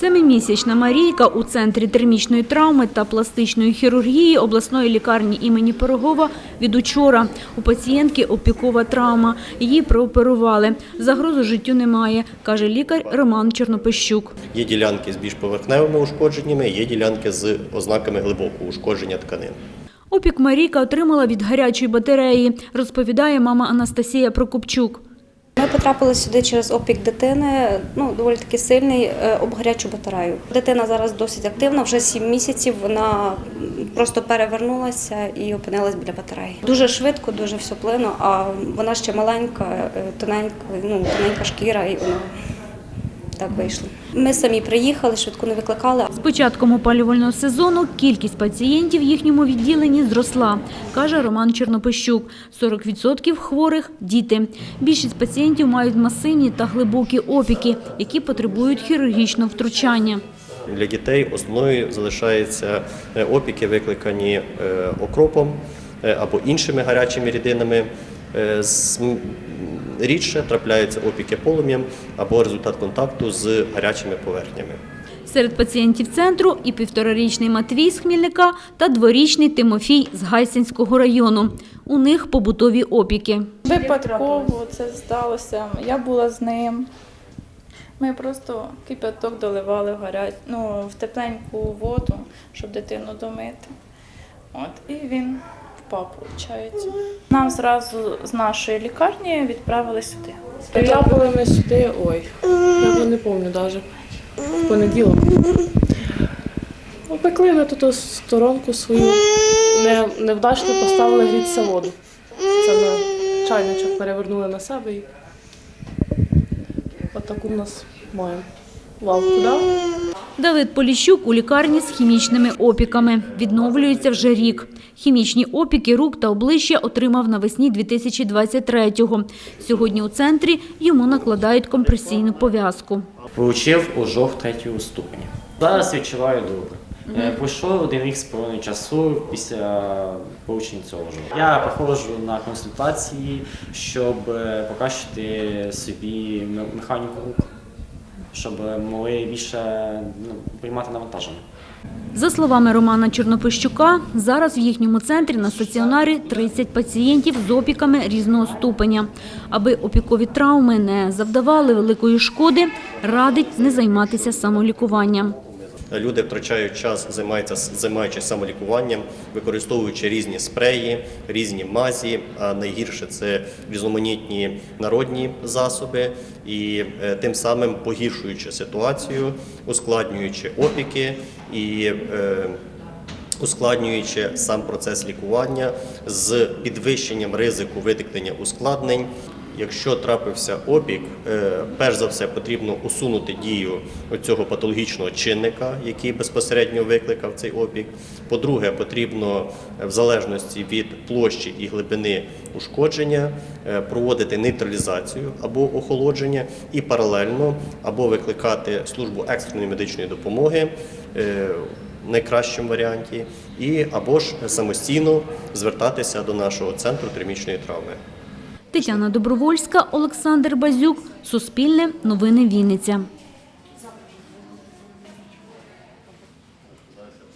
Семимісячна Марійка у центрі термічної травми та пластичної хірургії обласної лікарні імені Пирогова від учора. У пацієнтки опікова травма. Її прооперували. Загрози життю немає, каже лікар Роман Чорнопищук. Є ділянки з більш поверхневими ушкодженнями, є ділянки з ознаками глибокого ушкодження тканин. Опік Марійка отримала від гарячої батареї, розповідає мама Анастасія Прокопчук. Ми потрапили сюди через опік дитини, ну доволі таки сильний, е, об гарячу батарею. Дитина зараз досить активна, вже 7 місяців. Вона просто перевернулася і опинилась біля батареї. Дуже швидко, дуже все плино, а вона ще маленька, е, тоненька, ну тоненька шкіра, і воно так вийшло. Ми самі приїхали, швидко не викликали. З початком опалювального сезону кількість пацієнтів в їхньому відділенні зросла, каже Роман Чорнопищук. 40% хворих – діти. Більшість пацієнтів мають масивні та глибокі опіки, які потребують хірургічного втручання. Для дітей основною залишаються е, опіки, викликані е, окропом е, або іншими гарячими рідинами. З- Рідше трапляються опіки полум'ям або результат контакту з гарячими поверхнями. Серед пацієнтів центру і півторарічний Матвій з Хмільника та дворічний Тимофій з Гайсинського району. У них побутові опіки. Випадково це сталося. Я була з ним. Ми просто кипяток доливали в гарять, ну, в тепленьку воду, щоб дитину домити. От, і він впав, виходить. Нам зразу з нашої лікарні відправили сюди. Приїхали ми сюди, ой, я не пам'ятаю навіть, в понеділок. Опекли ми тут сторонку свою, не, невдачно поставили грітися воду. Це ми чайничок перевернули на себе і отаку в нас маємо. Лавку дав. Давид Поліщук у лікарні з хімічними опіками. Відновлюється вже рік. Хімічні опіки рук та обличчя отримав навесні 2023-го. Сьогодні у центрі йому накладають компресійну пов'язку. Получив ожог третього ступеня. Зараз відчуваю добре. Е, Пройшло один рік з половиною часу після получення цього ожогу. Я приходжу на консультації, щоб е, покращити собі механіку рук, щоб могли більше ну, приймати навантаження. За словами Романа Чорнопищука, зараз в їхньому центрі на стаціонарі 30 пацієнтів з опіками різного ступеня. Аби опікові травми не завдавали великої шкоди, радить не займатися самолікуванням. Люди втрачають час, займаючись самолікуванням, використовуючи різні спреї, різні мазі. А найгірше це різноманітні народні засоби, і е, тим самим погіршуючи ситуацію, ускладнюючи опіки і е, ускладнюючи сам процес лікування з підвищенням ризику виникнення ускладнень. Якщо трапився опік, е, перш за все потрібно усунути дію цього патологічного чинника, який безпосередньо викликав цей опік. По-друге, потрібно е, в залежності від площі і глибини ушкодження е, проводити нейтралізацію або охолодження і паралельно або викликати службу екстреної медичної допомоги. в найкращому варіанті, і або ж самостійно звертатися до нашого центру термічної травми. Тетяна Добровольська, Олександр Базюк, Суспільне, Новини Вінниця.